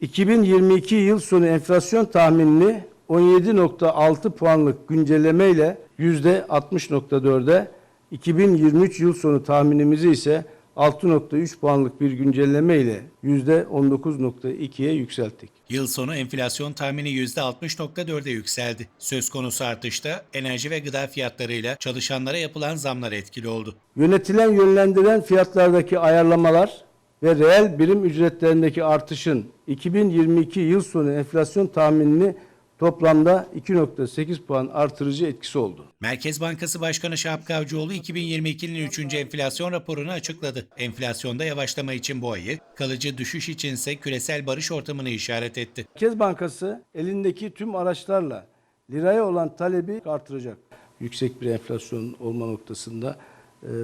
2022 yıl sonu enflasyon tahminini 17.6 puanlık güncellemeyle %60.4'e, 2023 yıl sonu tahminimizi ise 6.3 puanlık bir güncelleme ile %19.2'ye yükselttik. Yıl sonu enflasyon tahmini %60.4'e yükseldi. Söz konusu artışta enerji ve gıda fiyatlarıyla çalışanlara yapılan zamlar etkili oldu. Yönetilen yönlendiren fiyatlardaki ayarlamalar ve reel birim ücretlerindeki artışın 2022 yıl sonu enflasyon tahminini toplamda 2.8 puan artırıcı etkisi oldu. Merkez Bankası Başkanı Şahap Kavcıoğlu 2022'nin 3. enflasyon raporunu açıkladı. Enflasyonda yavaşlama için bu ayı, kalıcı düşüş içinse küresel barış ortamını işaret etti. Merkez Bankası elindeki tüm araçlarla liraya olan talebi artıracak. Yüksek bir enflasyon olma noktasında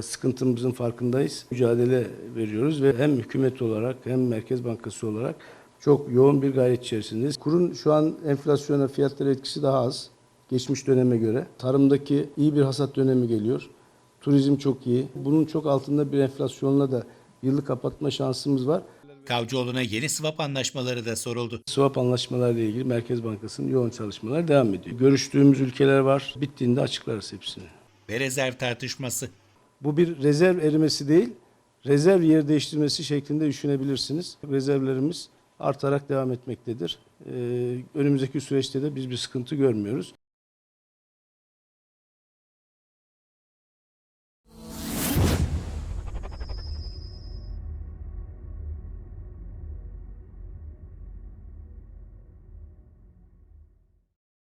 sıkıntımızın farkındayız. Mücadele veriyoruz ve hem hükümet olarak hem Merkez Bankası olarak çok yoğun bir gayret içerisindeyiz. Kurun şu an enflasyona fiyatlara etkisi daha az geçmiş döneme göre. Tarımdaki iyi bir hasat dönemi geliyor. Turizm çok iyi. Bunun çok altında bir enflasyonla da yılı kapatma şansımız var. Kavcıoğlu'na yeni swap anlaşmaları da soruldu. Swap anlaşmalarıyla ilgili Merkez Bankası'nın yoğun çalışmalar devam ediyor. Görüştüğümüz ülkeler var. Bittiğinde açıklarız hepsini. Ve rezerv tartışması. Bu bir rezerv erimesi değil, rezerv yer değiştirmesi şeklinde düşünebilirsiniz. Rezervlerimiz artarak devam etmektedir. Ee, önümüzdeki süreçte de biz bir sıkıntı görmüyoruz.